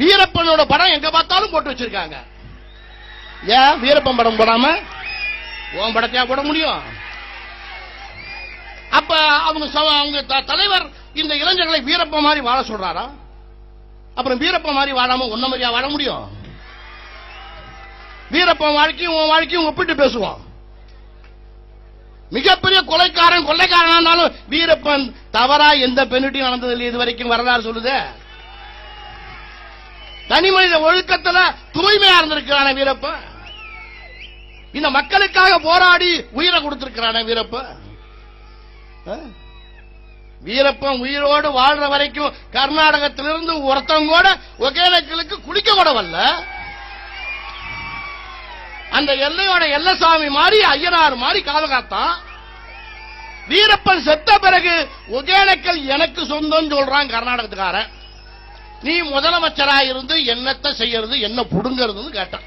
வீரப்பனோட படம் எங்க பார்த்தாலும் போட்டு வச்சிருக்காங்க. ஏன்? வீரப்பன் படம் போடாம? உன் படத்தையா போட முடியும். அப்ப அவங்க அவங்க த- தலைவர் இந்த இளைஞர்களை வீரப்ப மாதிரி வாழ சொல்றாரா? அப்புறம் வீரப்ப மாதிரி வாழாம ஒன்ன மாதிரியா வாழ முடியும்? வீரப்பன் வாழ்க்கையும் உன் வாழ்க்கையும் ஒப்பிட்டு பேசுவோம். மிகப்பெரிய கொலைக்காரன் கொள்ளைக்காரனாலும் இருந்தாலும் வீரப்பன் தவறா எந்த பெண்ணிட்டையும் நடந்தது இல்லை இது வரைக்கும் வரலாறு சொல்லுதே. தனி மனித ஒழுக்கத்துல தூய்மையா இருந்திருக்கிறான வீரப்பன் இந்த மக்களுக்காக போராடி உயிரை கொடுத்திருக்கிறான வீரப்ப. வீரப்பன் உயிரோடு வாழ்ற வரைக்கும் கர்நாடகத்திலிருந்து ஒருத்தவங்க கூட ஒகேனக்கலுக்கு குளிக்க கூட வரல. அந்த எல்லையோட எல்லசாமி மாதிரி ஐயனார் மாதிரி காலகாத்தான் வீரப்பன் செத்த பிறகு ஒகேனக்கல் எனக்கு சொந்தம் சொல்றான் கர்நாடகத்துக்காரன். நீ முதலமைச்சராக இருந்து என்னத்தை செய்யறது என்ன புடுங்கிறதுன்னு கேட்டான்.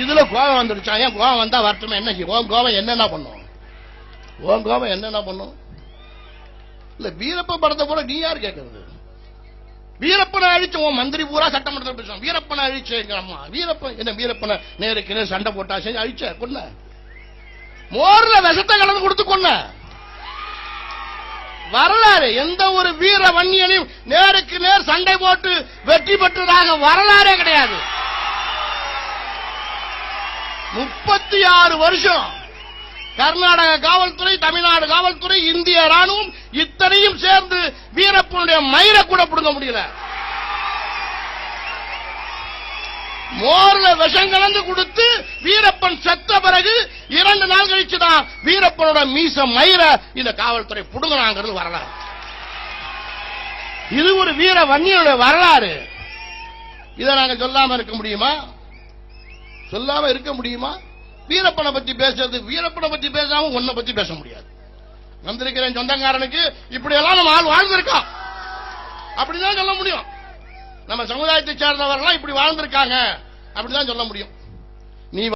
இதுல கோபம் வந்துடுச்சா ஏன் கோபம் வந்தா வரட்டுமே? என்ன செய்யும்? கோபம் என்னென்ன பண்ணும்? உன் கோபம் என்னென்ன பண்ணும்? இல்ல வீரப்ப படத்தை போல நீ யார் கேட்கறது வீரப்பனை அழிச்சு உன் மந்திரி பூரா சட்டமன்றத்தில் பேசுவான். வீரப்பனை அழிச்சு எங்க அம்மா? வீரப்பன் என்ன வீரப்பனை? நேருக்கு நேர் சண்டை போட்டா செஞ்சு அழிச்ச கொன்ன. மோர்ல விஷத்தை கலந்து கொடுத்து கொன்ன. வரலாறு எந்த ஒரு வன்னியனையும் நேருக்கு நேர் சண்டை போட்டு வெற்றி பெற்றதாக வரலாறே கிடையாது. முப்பத்தி ஆறு வருஷம் கர்நாடக காவல்துறை தமிழ்நாடு காவல்துறை இந்திய ராணுவம் இத்தனையும் சேர்ந்து வீரப்பனுடைய மயிரை கூட பிடுங்க முடியல. மோர்ல விஷம் கலந்து கொடுத்து வீரப்பன் செத்த பிறகு இரண்டு நாள் கழிச்சுதான் வீரப்பனோட மீச மயிரை இந்த காவல்துறை புடுங்கினாங்கிறது வரலாறு. இது ஒரு வீர வன்னியனுடைய வரலாறு. இதை நாங்க சொல்லாம இருக்க முடியுமா? சொல்லாம இருக்க முடியுமா? வீரப்பனை பத்தி பேசுறது வீரப்பனை பத்தி பேசாம உன்னை பத்தி பேச முடியாது. வந்திருக்கிறேன் சொந்தக்காரனுக்கு இப்படி எல்லாம் நம்ம ஆள் வாழ்ந்திருக்கான் அப்படிதான் சொல்ல முடியும். நம்ம சமுதாயத்தை சேர்ந்தவர்கள்லாம் இப்படி வாழ்ந்திருக்காங்க. அப்படிதான் சொல்ல முடியும்.